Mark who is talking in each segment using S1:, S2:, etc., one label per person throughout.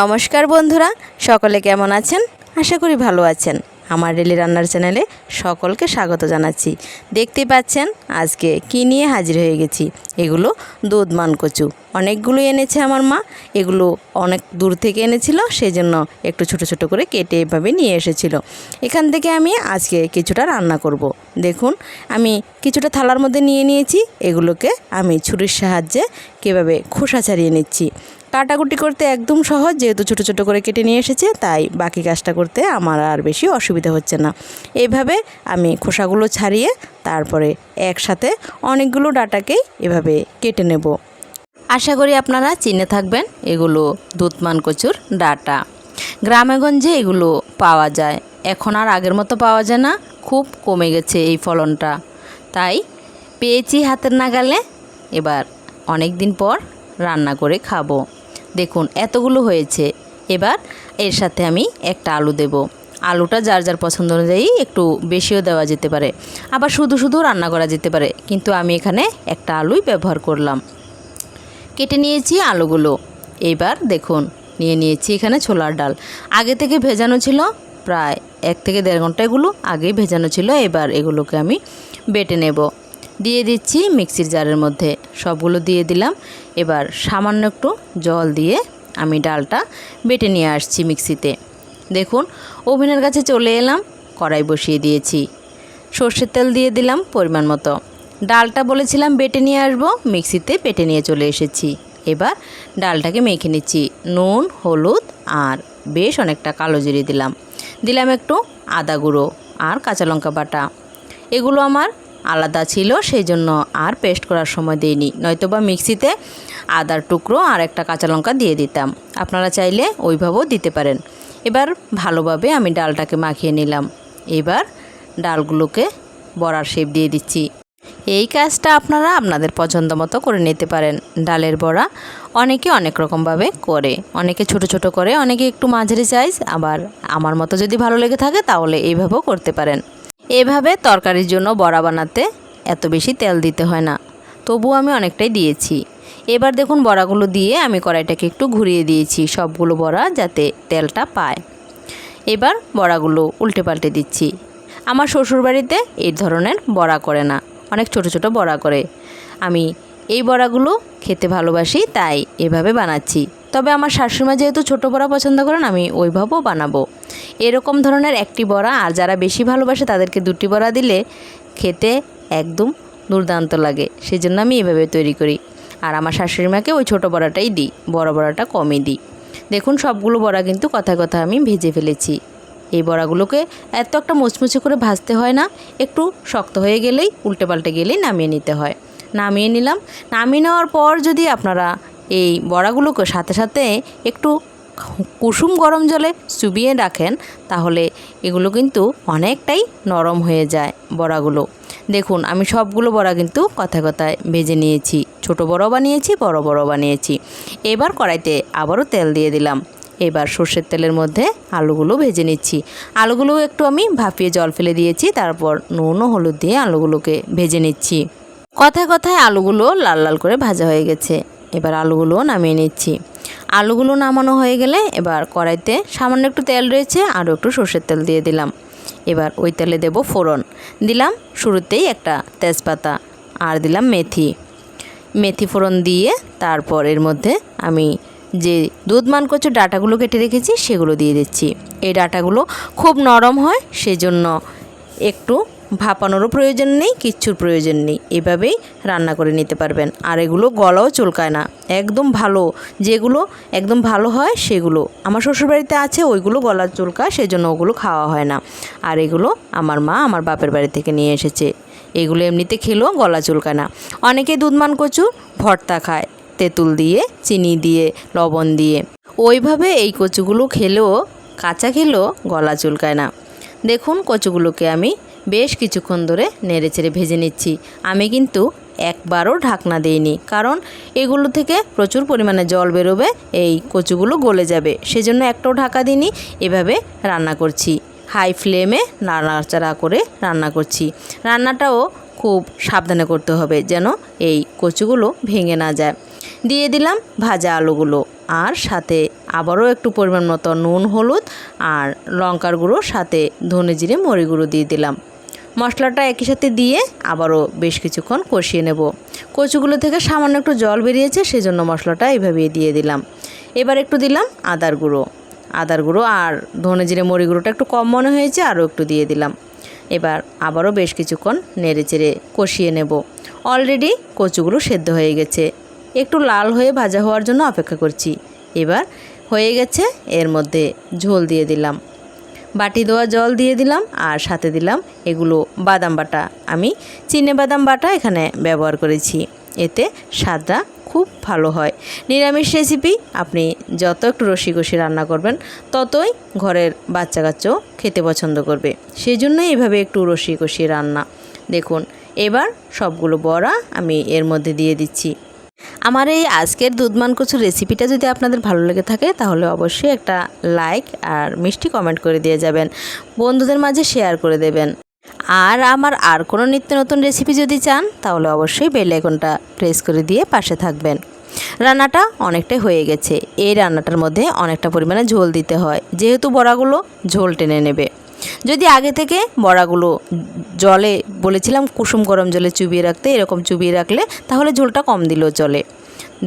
S1: নমস্কার বন্ধুরা, সকলে কেমন আছেন? আশা করি ভালো আছেন। আমার রেলি রান্নার চ্যানেলে সকলকে স্বাগত জানাচ্ছি। দেখতে পাচ্ছেন, আজকে কি নিয়ে হাজির হয়ে গেছি? এগুলো দুধমান কচু। অনেকগুলো এনেছে আমার মা। এগুলো অনেক দূর থেকে এনেছিল সেই জন্য একটু ছোট ছোট করে কেটে এভাবে নিয়ে এসেছিল। এখান থেকে আমি আজকে কিছুটা রান্না করব। দেখুন, আমি কিছুটা থালার মধ্যে নিয়ে নিয়েছি। এগুলোকে আমি ছুরির সাহায্যে কীভাবে খোসা ছাড়িয়ে নিচ্ছি। কাটাকুটি করতে একদম সহজ, যেহেতু ছোটো ছোটো করে কেটে নিয়ে এসেছে, তাই বাকি কাজটা করতে আমার আর বেশি অসুবিধা হচ্ছে না। এইভাবে আমি খোসাগুলো ছাড়িয়ে তারপরে একসাথে অনেকগুলো ডাটাকেই এভাবে কেটে নেব। আশা করি আপনারা চিনে থাকবেন এগুলো দুধমান কচুর ডাটা। গ্রামেগঞ্জে এগুলো পাওয়া যায়। এখন আর আগের মতো পাওয়া যায় না, খুব কমে গেছে এই ফলনটা। তাই পেয়েছি হাতের নাগালে, এবার অনেক দিন পর রান্না করে খাব। দেখুন, এতগুলো হয়েছে। এবার এর সাথে আমি একটা আলু দেব। আলুটা যার যার পছন্দ অনুযায়ী একটু বেশিও দেওয়া যেতে পারে। আবার শুধু শুধু রান্না করা যেতে পারে, কিন্তু আমি এখানে একটা আলুই ব্যবহার করলাম। কেটে নিয়েছি আলুগুলো। এবার দেখুন, নিয়ে নিয়েছি এখানে ছোলার ডাল। আগে থেকে ভেজানো ছিল প্রায় এক থেকে দেড় ঘণ্টা এগুলো, আগেই ভেজানো ছিল। এবার এগুলোকে আমি বেটে নেব। দিয়ে দিচ্ছি মিক্সির জারের মধ্যে। সবগুলো দিয়ে দিলাম। এবার সামান্য একটু জল দিয়ে আমি ডালটা বেটে নিয়ে আসছি মিক্সিতে। দেখুন, ওভেনের কাছে চলে এলাম, কড়াই বসিয়ে দিয়েছি। সর্ষের তেল দিয়ে দিলাম পরিমাণ মতো। ডালটা বলেছিলাম বেটে নিয়ে আসব, মিক্সিতে বেটে নিয়ে চলে এসেছি। এবার ডালটাকে মেখে নিচ্ছি। নুন, হলুদ আর বেশ অনেকটা কালো জিরে দিলাম। দিলাম একটু আদা গুঁড়ো আর কাঁচা লঙ্কা বাটা। এগুলো আমার আলাদা ছিল সেই জন্য আর পেস্ট করার সময় দিইনি। নয়তো বা মিক্সিতে আদার টুকরো আর একটা কাঁচা লঙ্কা দিয়ে দিতাম। আপনারা চাইলে ওইভাবেও দিতে পারেন। এবার ভালোভাবে আমি ডালটাকে মাখিয়ে নিলাম। এবার ডালগুলোকে বড়ার শেপ দিয়ে দিচ্ছি। এই কাজটা আপনারা আপনাদের পছন্দ মতো করে নিতে পারেন। ডালের বড়া অনেকে অনেক রকমভাবে করে। অনেকে ছোট ছোট করে, অনেকে একটু মাঝারি সাইজ আবার আমার মতো যদি ভালো লেগে থাকে তাহলে এইভাবেও করতে পারেন। এভাবে তরকারির জন্য বড়া বানাতে এত বেশি তেল দিতে হয় না। তবু আমি অনেকটাই দিয়েছি। এবার দেখুন বড়াগুলো দিয়ে আমি কড়াইটাকে একটু ঘুরিয়ে দিয়েছি, সবগুলো বড়া যাতে তেলটা পায়। এবার বড়াগুলো উল্টে পাল্টে দিচ্ছি। আমার শ্বশুরবাড়িতে এই ধরনের বড়া করে না, অনেক ছোট ছোট বড়া করে। আমি এই বড়াগুলো খেতে ভালোবাসি, তাই এভাবে বানাচ্ছি। তবে আমার শাশুড়িমা যেহেতু ছোটো বড়া পছন্দ করেন, আমি ওইভাবেও বানাবো। এরকম ধরনের একটি বড়া, আর যারা বেশি ভালোবাসে তাদেরকে দুটি বড়া দিলে খেতে একদম দুর্দান্ত লাগে। সেই জন্য আমি এভাবে তৈরি করি। আর আমার শাশুড়ি মাকে ওই ছোটো বড়াটাই দিই, বড় বড়াটা কমই দিই। দেখুন, সবগুলো বড়া কিন্তু কথায় কথা আমি ভেজে ফেলেছি। এই বড়াগুলোকে এত একটা মুচমুচে করে ভাজতে হয় না, একটু শক্ত হয়ে গেলেই, উল্টে পাল্টে গেলেই নামিয়ে নিতে হয়। নামিয়ে নিলাম। নামিয়ে নেওয়ার পর যদি আপনারা এই বড়াগুলোকে সাথে সাথে একটু কুসুম গরম জলে চুবিয়ে রাখেন, তাহলে এগুলো কিন্তু অনেকটাই নরম হয়ে যায় বড়াগুলো। দেখুন, আমি সবগুলো বড়া কিন্তু কথায় কথায় ভেজে নিয়েছি। ছোট বড় বানিয়েছি, বড় বড় বানিয়েছি। এবার কড়াইতে আবারও তেল দিয়ে দিলাম। এবার সর্ষের তেলের মধ্যে আলুগুলো ভেজে নিচ্ছি। আলুগুলো একটু আমি ভাপিয়ে জল ফেলে দিয়েছি, তারপর নুন ও হলুদ দিয়ে আলুগুলোকে ভেজে নিচ্ছি। কথায় কথায় আলুগুলো লাল লাল করে ভাজা হয়ে গেছে। এবার আলুগুলো নামিয়ে নিচ্ছি। আলুগুলো নামানো হয়ে গেলে এবার কড়াইতে সামান্য একটু তেল রয়েছে, আরও একটু সর্ষের তেল দিয়ে দিলাম। এবার ওই তেলে দেব ফোড়ন। দিলাম শুরুতেই একটা তেজপাতা আর দিলাম মেথি। মেথি ফোড়ন দিয়ে তারপর এর মধ্যে আমি যে দুধমান কচু ডাটাগুলো কেটে রেখেছি, সেগুলো দিয়ে দিচ্ছি। এই ডাটাগুলো খুব নরম হয়, সেজন্য একটু ভাপানোরও প্রয়োজন নেই, কিচ্ছুর প্রয়োজন নেই। এভাবেই রান্না করে নিতে পারবেন। আর এগুলো গলাও চুলকায় না। একদম ভালো। যেগুলো একদম ভালো হয়, সেগুলো। আমার শ্বশুরবাড়িতে আছে, ওইগুলো গলা চুলকায়, সেজন্য ওগুলো খাওয়া হয় না। আর এগুলো আমার মা আমার বাপের বাড়ি থেকে নিয়ে এসেছে। এগুলো এমনিতে খেলেও গলা চুলকায় না। অনেকে দুধমান কচু, ভর্তা খায়। তেঁতুল দিয়ে, চিনি দিয়ে, লবণ দিয়ে। ওইভাবে এই কচুগুলো খেলেও, কাঁচা খেলেও গলা চুলকায় না। দেখুন কচুগুলোকে আমি বেশ কিছুক্ষণ ধরে নেড়ে চেড়ে ভেজে নিচ্ছি। আমি কিন্তু একবারও ঢাকনা দিইনি, কারণ এগুলো থেকে প্রচুর পরিমাণে জল বেরোবে, এই কচুগুলো গলে যাবে। সেজন্য একটাও ঢাকা দিইনি, এভাবে রান্না করছি। হাই ফ্লেমে নাড়াচাড়া করে রান্না করছি। রান্নাটাও খুব সাবধানে করতে হবে যেন এই কচুগুলো ভেঙে না যায়। দিয়ে দিলাম ভাজা আলুগুলো, আর সাথে আবারও একটু পরিমাণ মতো নুন, হলুদ, আর লঙ্কার গুঁড়ো, সাথে ধনে জিরে মরি গুঁড়ো দিয়ে দিলাম। মশলাটা একই সাথে দিয়ে আবারও বেশ কিছুক্ষণ কষিয়ে নেব। কচুগুলো থেকে সামান্য একটু জল বেরিয়েছে, সেজন্য মশলাটা এইভাবেই দিয়ে দিলাম। এবার একটু দিলাম আদার গুঁড়ো। আদার গুঁড়ো আর ধনে জিরে মরি গুঁড়োটা একটু কম মনে হয়েছে, আরও একটু দিয়ে দিলাম। এবার আবারও বেশ কিছুক্ষণ নেড়ে চেড়ে কষিয়ে নেব। অলরেডি কচুগুলো সেদ্ধ হয়ে গেছে। একটু লাল হয়ে ভাজা হওয়ার জন্য অপেক্ষা করছি। এবার হয়ে গেছে, এর মধ্যে ঝোল দিয়ে দিলাম। বাটি দেওয়া জল দিয়ে দিলাম আর সাথে দিলাম এগুলো বাদাম বাটা। আমি চিনে বাদাম বাটা এখানে ব্যবহার করেছি। এতে স্বাদটা খুব ভালো হয়। নিরামিষ রেসিপি আপনি যত একটু রসি কষি রান্না করবেন, ততই ঘরের বাচ্চা কাচ্চাও খেতে পছন্দ করবে। সেই জন্যই এভাবে একটু রসি কষি রান্না। দেখুন, এবার সবগুলো বড়া আমি এর মধ্যে দিয়ে দিচ্ছি। আমার এই আজকের দুধমান কচুর রেসিপিটা যদি আপনাদের ভালো লেগে থাকে, তাহলে অবশ্যই একটা লাইক আর মিষ্টি কমেন্ট করে দিয়ে যাবেন। বন্ধুদের মাঝে শেয়ার করে দেবেন। আর আমার আর কোনো নিত্য নতুন রেসিপি যদি চান, তাহলে অবশ্যই বেল প্রেস করে দিয়ে পাশে থাকবেন। রান্নাটা অনেকটাই হয়ে গেছে। এই রান্নাটার মধ্যে অনেকটা পরিমাণে ঝোল দিতে হয়। যেহেতু বড়াগুলো ঝোল টেনে নেবে। যদি আগে থেকে বড়াগুলো জলে বলেছিলাম কুসুম গরম জলে চুবিয়ে রাখতে, এরকম চুবিয়ে রাখলে তাহলে ঝোলটা কম দিলেও চলে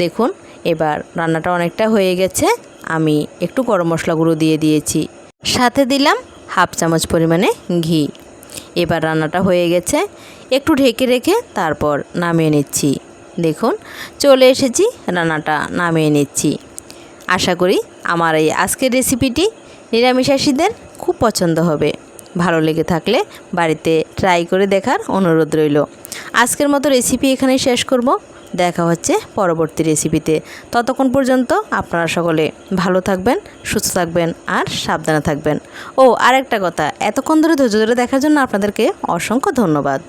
S1: দেখুন, এবার রান্নাটা অনেকটা হয়ে গেছে। আমি একটু গরম মশলা গুঁড়ো দিয়ে দিয়েছি। সাথে দিলাম হাফ চামচ পরিমাণে ঘি। এবার রান্নাটা হয়ে গেছে। একটু ঢেকে রেখে তারপর নামিয়ে নিচ্ছি। দেখুন, চলে এসেছি, রান্নাটা নামিয়ে নিচ্ছি। আশা করি আমার এই আজকের রেসিপিটি নিরামিষাসীদের খুব পছন্দ হবে। ভালো লেগে থাকলে বাড়িতে ট্রাই করে দেখার অনুরোধ রইল। আজকের মতো রেসিপি এখানেই শেষ করব। দেখা হচ্ছে পরবর্তী রেসিপিতে ততক্ষণ পর্যন্ত আপনারা সকলে ভালো থাকবেন, সুস্থ থাকবেন আর সাবধানে থাকবেন। ও আর একটা কথা, এতক্ষণ ধরে ধৈর্য ধরে দেখার জন্য আপনাদেরকে অসংখ্য ধন্যবাদ।